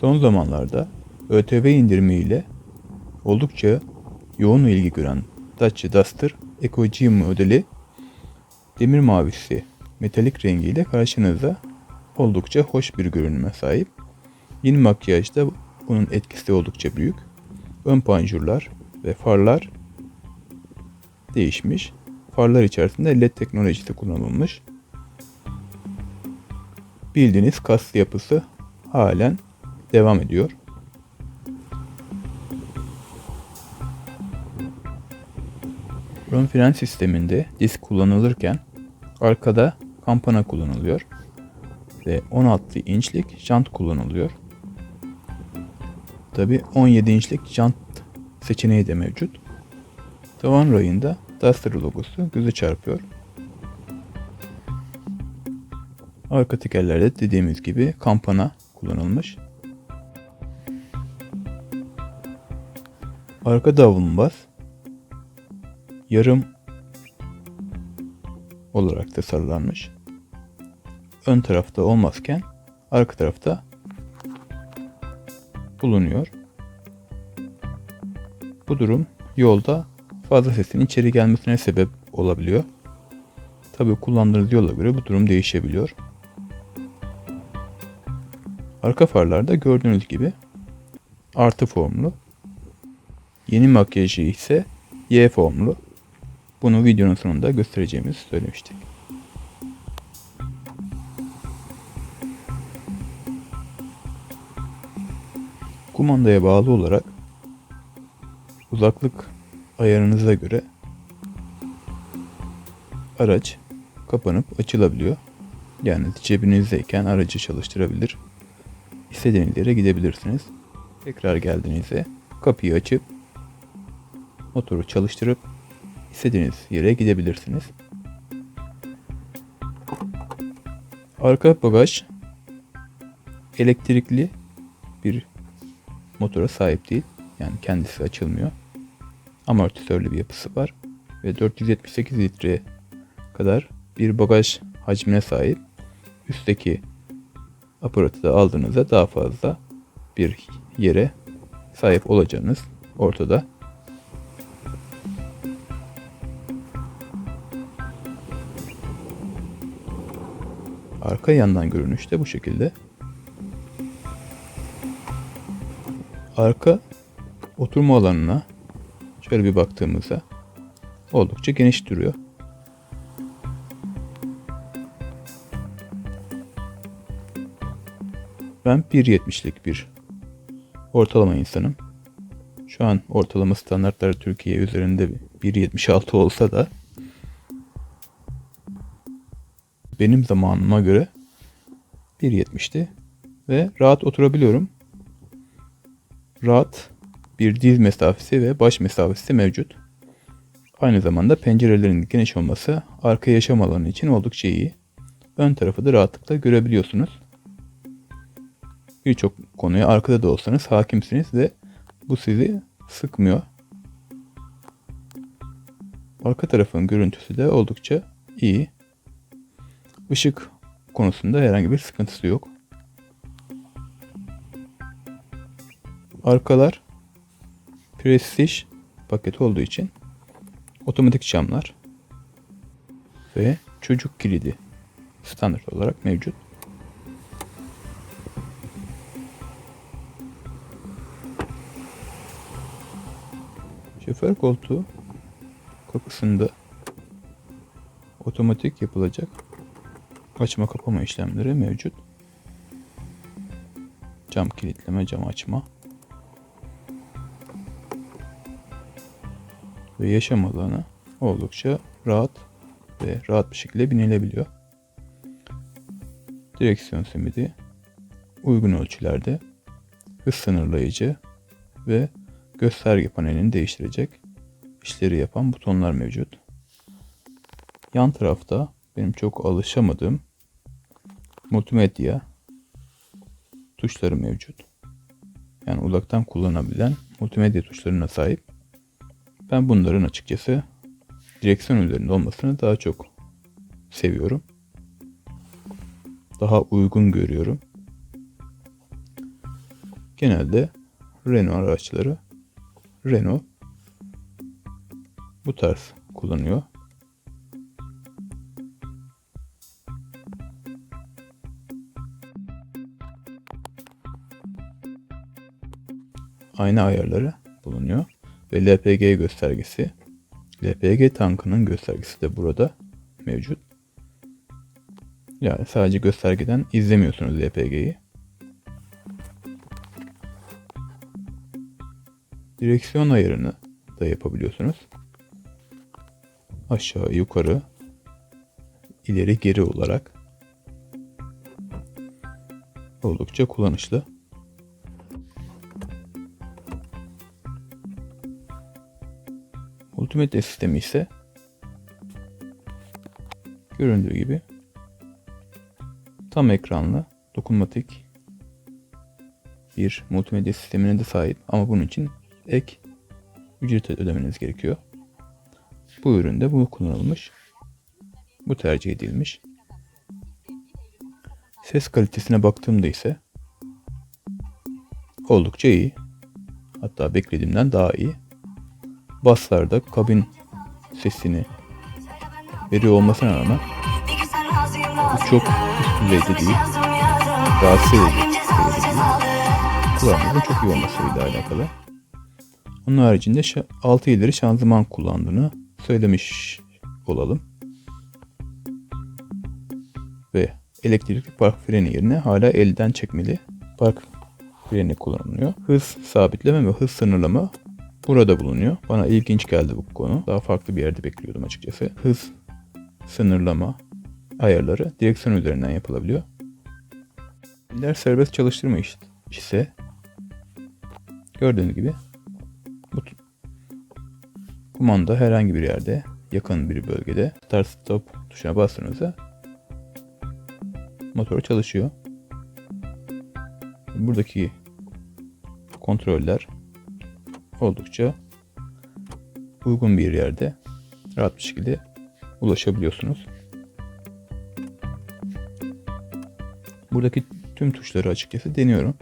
Son zamanlarda ÖTV indirimiyle oldukça yoğun ilgi gören Dacia Duster Eco G modeli demir mavisi metalik rengiyle karşınızda oldukça hoş bir görünüme sahip. Yeni makyajda bunun etkisi oldukça büyük. Ön panjurlar ve farlar değişmiş. Farlar içerisinde LED teknolojisi kullanılmış. Bildiğiniz kaslı yapısı halen devam ediyor. Ön fren sisteminde disk kullanılırken arkada kampana kullanılıyor ve 16 inçlik jant kullanılıyor. Tabi 17 inçlik jant seçeneği de mevcut. Tavan rayında Duster logosu göze çarpıyor. Arka tekerlerde dediğimiz gibi kampana kullanılmış. Arka davlumbaz yarım olarak tasarlanmış. Ön tarafta olmazken arka tarafta bulunuyor. Bu durum yolda fazla sesin içeri gelmesine sebep olabiliyor. Tabi kullandığınız yola göre bu durum değişebiliyor. Arka farlarda gördüğünüz gibi artı formlu. Yeni makyajı ise Y formlu. Bunu videonun sonunda göstereceğimizi söylemiştik. Kumandaya bağlı olarak uzaklık ayarınıza göre araç kapanıp açılabiliyor. Yani cebinizdeyken aracı çalıştırabilir. İstediğiniz yere gidebilirsiniz. Tekrar geldiğinizde kapıyı açıp motoru çalıştırıp istediğiniz yere gidebilirsiniz. Arka bagaj elektrikli bir motora sahip değil. Yani kendisi açılmıyor. Amortisörlü bir yapısı var ve 478 litre kadar bir bagaj hacmine sahip. Üstteki aparatı da aldığınızda daha fazla bir yere sahip olacağınız ortada. Arka yandan görünüş de bu şekilde. Arka oturma alanına şöyle bir baktığımızda oldukça geniş duruyor. Ben 1.70'lik bir ortalama insanım. Şu an ortalama standartları Türkiye üzerinde 1.76 olsa da benim zamanıma göre 1.70'ti ve rahat oturabiliyorum. Rahat bir diz mesafesi ve baş mesafesi mevcut. Aynı zamanda pencerelerin geniş olması arka yaşam alanı için oldukça iyi. Ön tarafı da rahatlıkla görebiliyorsunuz. Birçok konuya arkada da olsanız hakimsiniz ve bu sizi sıkmıyor. Arka tarafın görüntüsü de oldukça iyi. Işık konusunda herhangi bir sıkıntısı yok. Arkalar Prestige paket olduğu için otomatik camlar ve çocuk kilidi standart olarak mevcut. Şoför koltuğu kapısında otomatik yapılacak açma kapama işlemleri mevcut. Cam kilitleme, cam açma. Ve yaşam alanı oldukça rahat ve rahat bir şekilde binilebiliyor. Direksiyon simidi uygun ölçülerde hız sınırlayıcı ve gösterge panelini değiştirecek işleri yapan butonlar mevcut. Yan tarafta benim çok alışamadığım multimedya tuşları mevcut. Yani uzaktan kullanabilen multimedya tuşlarına sahip. Ben bunların açıkçası direksiyon üzerinde olmasını daha çok seviyorum. Daha uygun görüyorum. Genelde Renault araçları Renault bu tarz kullanıyor. Ayna ayarları bulunuyor ve LPG göstergesi. LPG tankının göstergesi de burada mevcut. Yani sadece göstergeden izlemiyorsunuz LPG'yi. Direksiyon ayarını da yapabiliyorsunuz. Aşağı yukarı ileri geri olarak oldukça kullanışlı. Multimedya sistemi ise göründüğü gibi tam ekranlı dokunmatik bir multimedya sistemine de sahip ama bunun için ek ücret ödemeniz gerekiyor. Bu üründe bu kullanılmış. Bu tercih edilmiş. Ses kalitesine baktığımda ise oldukça iyi. Hatta beklediğimden daha iyi. Baslarda kabin sesini veriyor olmasına rağmen bu çok üst düzeyde değil. Rahatsız edici. Kulağımızın çok iyi olmasıyla alakalı. Onun haricinde 6 ileri şanzıman kullandığını söylemiş olalım. Ve elektrikli park freni yerine hala elden çekmeli park freni kullanılıyor. Hız sabitleme ve hız sınırlama burada bulunuyor. Bana ilginç geldi bu konu. Daha farklı bir yerde bekliyordum açıkçası. Hız sınırlama ayarları direksiyon üzerinden yapılabiliyor. Piller serbest çalıştırma ise gördüğünüz gibi bu kumanda herhangi bir yerde yakın bir bölgede start stop tuşuna bastığınızda motor çalışıyor. Buradaki kontroller oldukça uygun bir yerde rahat bir şekilde ulaşabiliyorsunuz. Buradaki tüm tuşları açıkçası deniyorum.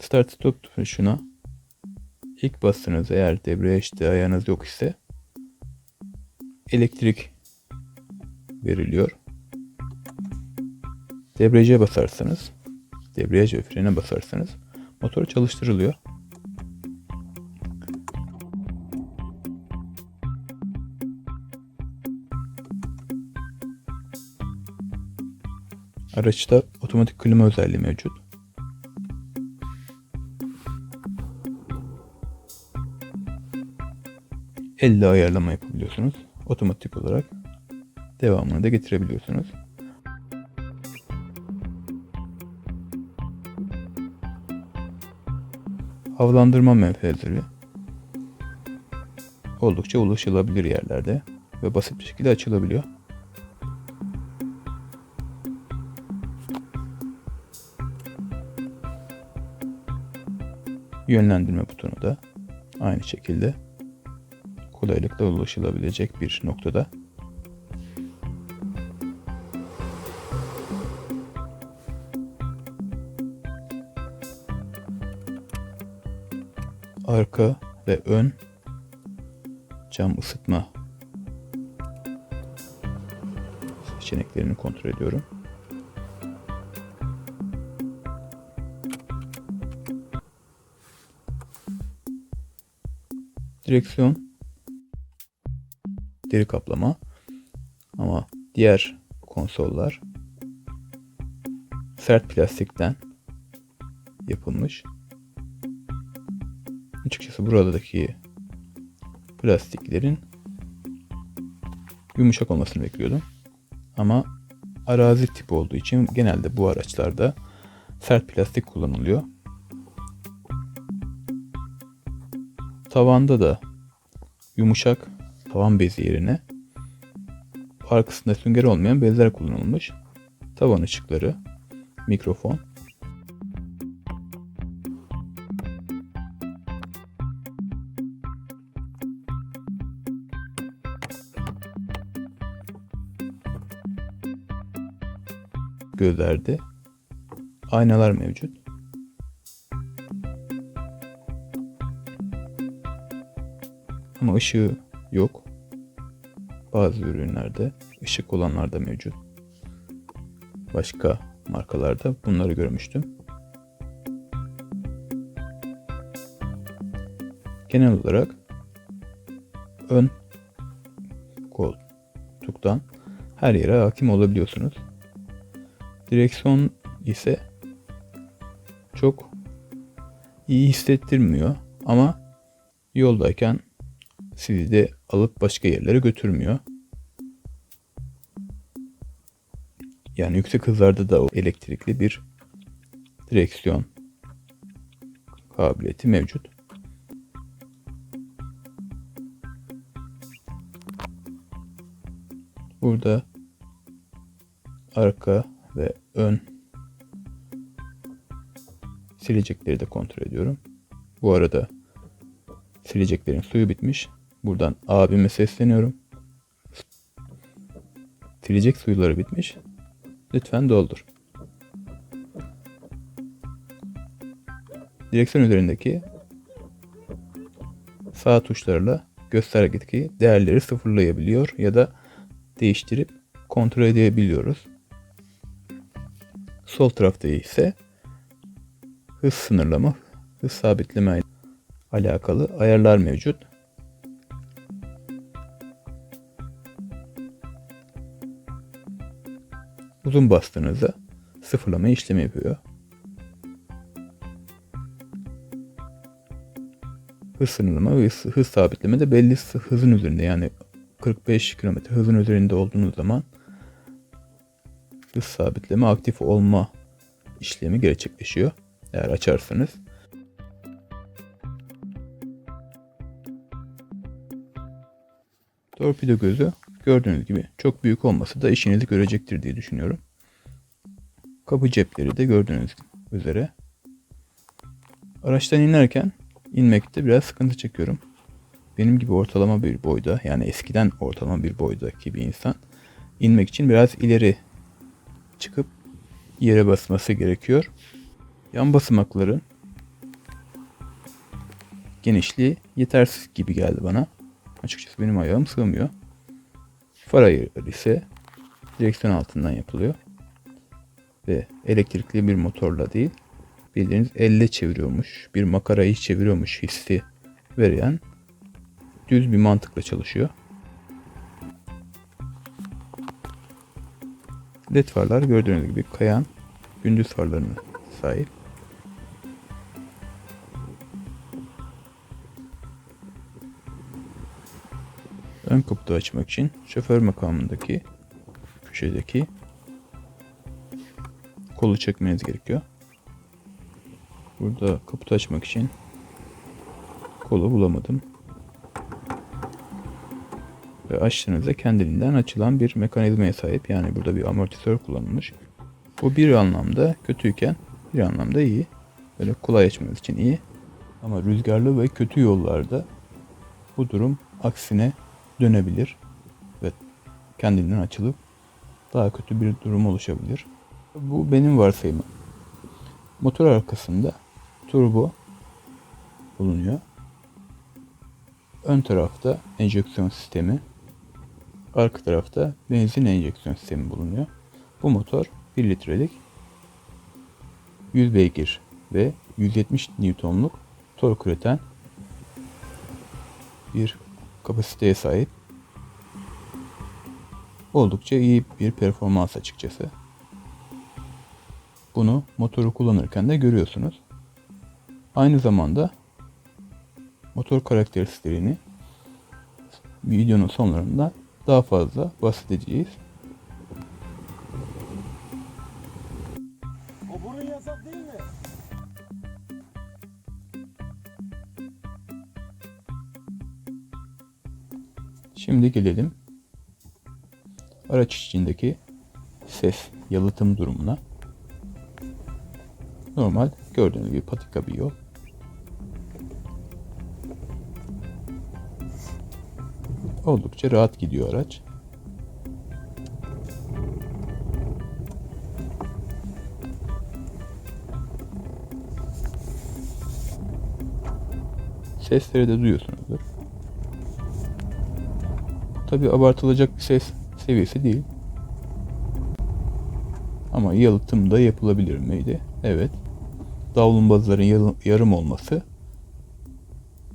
Start stop tuşuna ilk bastığınız eğer debriyajda ayağınız yok ise elektrik veriliyor. Debriyaja basarsanız, debriyaj ve frene basarsanız motor çalıştırılıyor. Araçta otomatik klima özelliği mevcut. Elle ayarlama yapabiliyorsunuz. Otomatik olarak devamını da getirebiliyorsunuz. Havalandırma menfezleri oldukça ulaşılabilir yerlerde ve basit bir şekilde açılabiliyor. Yönlendirme butonu da aynı şekilde kolaylıkla ulaşılabilecek bir noktada. Arka ve ön cam ısıtma seçeneklerini kontrol ediyorum. Direksiyon deri kaplama ama diğer konsollar sert plastikten yapılmış. Açıkçası buradaki plastiklerin yumuşak olmasını bekliyordum. Ama arazi tipi olduğu için genelde bu araçlarda sert plastik kullanılıyor. Tavanda da yumuşak tavan bezi yerine arkasında sünger olmayan bezler kullanılmış. Tavan ışıkları, mikrofon, gözlerde aynalar mevcut. Ama ışığı yok. Bazı ürünlerde ışık olanlar da mevcut. Başka markalarda bunları görmüştüm. Genel olarak ön koltuktan her yere hakim olabiliyorsunuz. Direksiyon ise çok iyi hissettirmiyor ama yoldayken sizi de alıp başka yerlere götürmüyor. Yani yüksek hızlarda da o elektrikli bir direksiyon kabiliyeti mevcut. Burada arka ve ön silecekleri de kontrol ediyorum. Bu arada sileceklerin suyu bitmiş. Buradan abime sesleniyorum. Silecek suyuları bitmiş. Lütfen doldur. Direksiyon üzerindeki sağ tuşlarla göstergedeki değerleri sıfırlayabiliyor ya da değiştirip kontrol edebiliyoruz. Sol tarafta ise hız sınırlama, hız sabitleme alakalı ayarlar mevcut. Uzun bastığınızda sıfırlama işlemi yapıyor. Hız sınırlama ve hız, sabitleme de belli hızın üzerinde yani 45 km hızın üzerinde olduğunuz zaman hız sabitleme aktif olma işlemi gerçekleşiyor. Eğer açarsanız. Torpido gözü gördüğünüz gibi çok büyük olmasa da işinizi görecektir diye düşünüyorum. Kapı cepleri de gördüğünüz üzere. Araçtan inerken inmekte biraz sıkıntı çekiyorum. Benim gibi ortalama bir boyda yani eskiden ortalama bir boydaki bir insan inmek için biraz ileri çıkıp yere basması gerekiyor. Yan basamakların genişliği yetersiz gibi geldi bana. Açıkçası benim ayağım sığmıyor. Far ayarı ise direksiyon altından yapılıyor. Ve elektrikli bir motorla değil, bildiğiniz elle çeviriyormuş, bir makarayı çeviriyormuş hissi veren düz bir mantıkla çalışıyor. LED farlar gördüğünüz gibi kayan gündüz farlarına sahip. Ön kaputu açmak için şoför makamındaki köşedeki kolu çekmeniz gerekiyor. Burada kaputu açmak için kolu bulamadım. Ve açtığınızda kendiliğinden açılan bir mekanizmaya sahip. Yani burada bir amortisör kullanılmış. Bu bir anlamda kötüyken bir anlamda iyi. Böyle kolay açmanız için iyi. Ama rüzgarlı ve kötü yollarda bu durum aksine dönebilir ve kendinden açılıp daha kötü bir durum oluşabilir. Bu benim varsayımım. Motor arkasında turbo bulunuyor. Ön tarafta enjeksiyon sistemi, arka tarafta benzin enjeksiyon sistemi bulunuyor. Bu motor 1 litrelik 100 beygir ve 170 Newton'luk tork üreten bir kapasiteye sahip. Oldukça iyi bir performans açıkçası. Bunu motoru kullanırken de görüyorsunuz. Aynı zamanda motor karakteristiklerini videonun sonlarında daha fazla bahsedeceğiz. Şimdi gelelim araç içindeki ses yalıtım durumuna. Normal gördüğünüz gibi patika bir yol. Oldukça rahat gidiyor araç. Sesleri de duyuyorsunuzdur. Tabi abartılacak bir ses seviyesi değil. Ama yalıtım da yapılabilir miydi? Evet. Davlumbazların yarım olması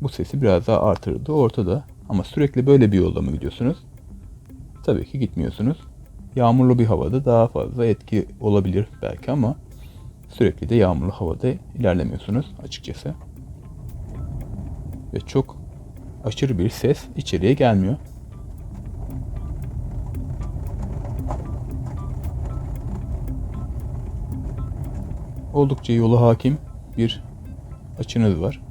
bu sesi biraz daha artırdı ortada. Ama sürekli böyle bir yolda mı gidiyorsunuz? Tabii ki gitmiyorsunuz. Yağmurlu bir havada daha fazla etki olabilir belki ama sürekli de yağmurlu havada ilerlemiyorsunuz açıkçası. Ve çok aşırı bir ses içeriye gelmiyor. Oldukça yola hakim bir açınız var.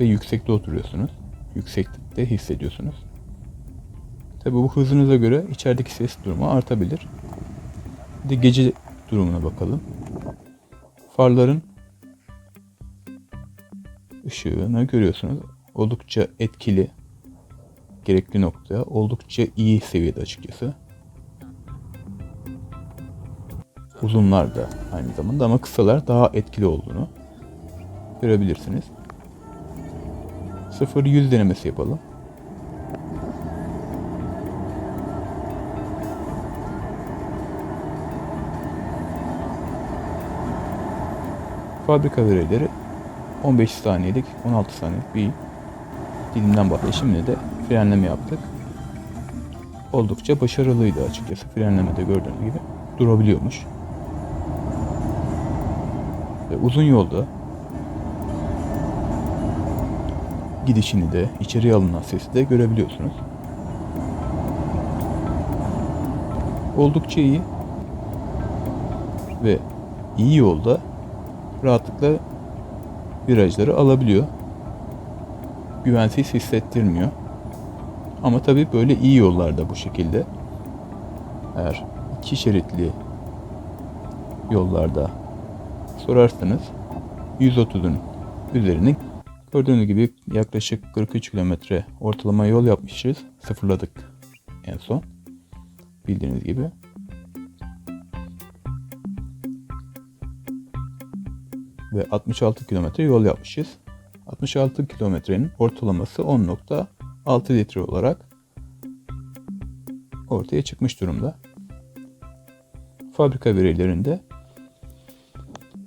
Ve yüksekte oturuyorsunuz. Yükseklikte hissediyorsunuz. Tabi bu hızınıza göre içerideki ses durumu artabilir. Bir de gece durumuna bakalım. Farların ışığını görüyorsunuz. Oldukça etkili. Gerekli nokta. Oldukça iyi seviyede açıkçası. Uzunlar da aynı zamanda ama kısalar daha etkili olduğunu görebilirsiniz. 0-100 denemesi yapalım. Fabrika verileri 15 saniyelik, 16 saniyelik bir dilimden bahsediyor. Şimdi de frenleme yaptık. Oldukça başarılıydı açıkçası. Frenlemede gördüğünüz gibi durabiliyormuş. Uzun yolda gidişini de içeriye alınan sesi de görebiliyorsunuz. Oldukça iyi ve iyi yolda rahatlıkla virajları alabiliyor. Güvensiz hissettirmiyor. Ama tabii böyle iyi yollarda bu şekilde eğer iki şeritli yollarda sorarsanız 130'un üzerine gördüğünüz gibi yaklaşık 43 kilometre ortalama yol yapmışız. Sıfırladık en son. Bildiğiniz gibi. Ve 66 kilometre yol yapmışız. 66 kilometrenin ortalaması 10.6 litre olarak ortaya çıkmış durumda. Fabrika verilerinde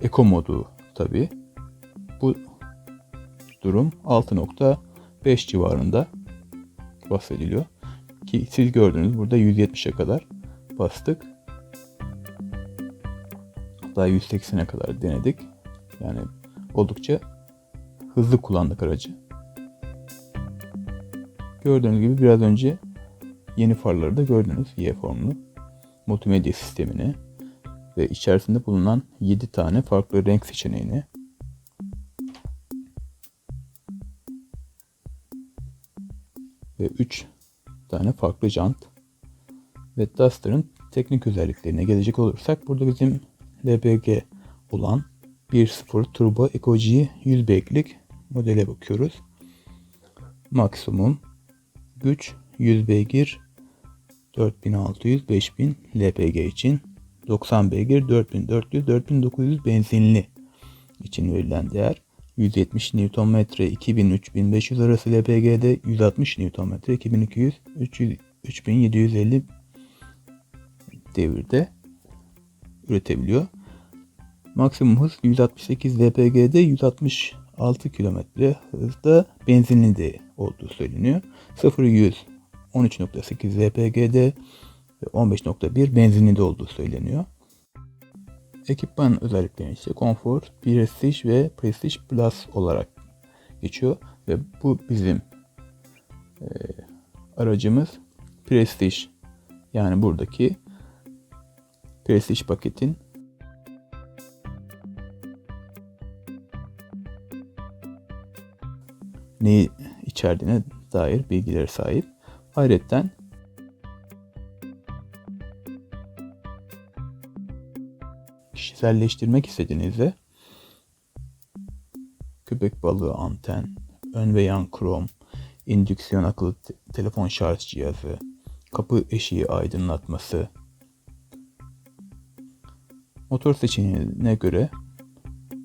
Eko modu tabi. Bu durum 6.5 civarında bahsediliyor. Ki siz gördünüz burada 170'e kadar bastık. Hatta 180'e kadar denedik. Yani oldukça hızlı kullandık aracı. Gördüğünüz gibi biraz önce yeni farları da gördünüz. Y formlu multimedya sistemini ve içerisinde bulunan 7 tane farklı renk seçeneğini ve 3 tane farklı jant ve Duster'ın teknik özelliklerine gelecek olursak burada bizim LPG olan 1.0 Turbo Eco G 100 beygirlik modele bakıyoruz. Maksimum güç 100 beygir 4600 5000 LPG için 90 beygir 4400 4900 benzinli için verilen değer 170 Nm 2000 3500 arası LPG'de 160 Nm 2200 300 3750 devirde üretebiliyor. Maksimum hız 168 LPG'de 166 km hızda benzinli de olduğu söyleniyor. 0-100 13.8 LPG'de 15.1 benzinli olduğu söyleniyor. Ekipman özellikleri ise Comfort, Prestige ve Prestige Plus olarak geçiyor ve bu bizim e, aracımız Prestige yani buradaki Prestige paketin neyi içerdiğine dair bilgileri sahip. Ayrıca kişiselleştirmek istediğinizde köpek balığı anten, ön ve yan krom, indüksiyon akıllı te- telefon şarj cihazı, kapı eşiği aydınlatması, motor seçeneğine göre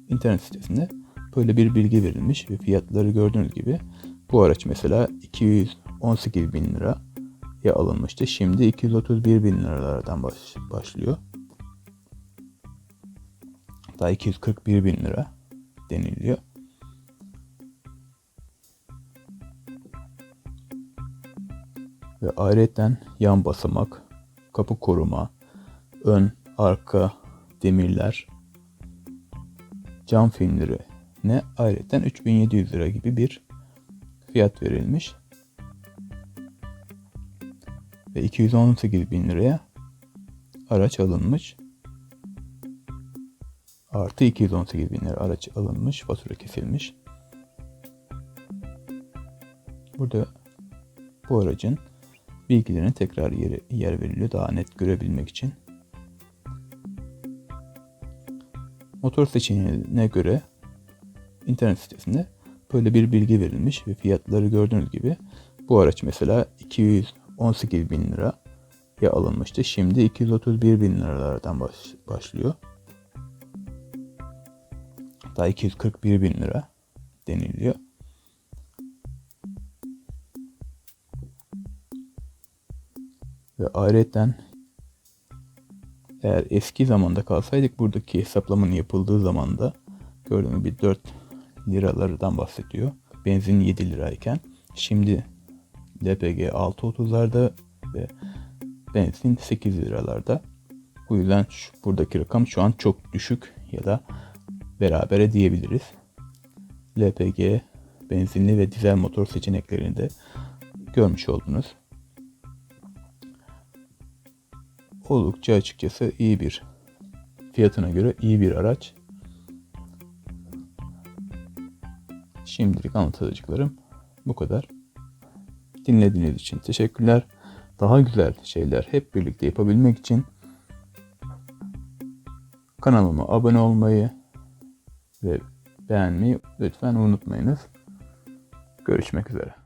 internet sitesinde böyle bir bilgi verilmiş ve fiyatları gördüğünüz gibi bu araç mesela 218 bin liraya alınmıştı. Şimdi 231 bin liralardan baş- başlıyor. Hatta 241 bin lira deniliyor. Ve ayrıca yan basamak, kapı koruma, ön, arka demirler, cam filmleri ne ayrıca 3700 lira gibi bir fiyat verilmiş. Ve 218 bin liraya araç alınmış. Artı 218 bin lira araç alınmış, fatura kesilmiş. Burada bu aracın bilgilerine tekrar yer, yer veriliyor daha net görebilmek için. Motor seçeneğine göre internet sitesinde böyle bir bilgi verilmiş ve fiyatları gördüğünüz gibi bu araç mesela 218 bin liraya alınmıştı. Şimdi 231 bin liralardan baş- başlıyor. Hatta 241 bin lira deniliyor. Ve ayrıca eğer eski zamanda kalsaydık buradaki hesaplamanın yapıldığı zamanda gördüğünüz gibi 4 liralardan bahsediyor. Benzin 7 lirayken şimdi LPG 6.30'larda ve benzin 8 liralarda. Bu yüzden şu, buradaki rakam şu an çok düşük ya da berabere diyebiliriz. LPG, benzinli ve dizel motor seçeneklerini de görmüş oldunuz. Oldukça açıkçası iyi bir fiyatına göre iyi bir araç. Şimdilik anlatacaklarım bu kadar. Dinlediğiniz için teşekkürler. Daha güzel şeyler hep birlikte yapabilmek için kanalıma abone olmayı ve beğenmeyi lütfen unutmayınız. Görüşmek üzere.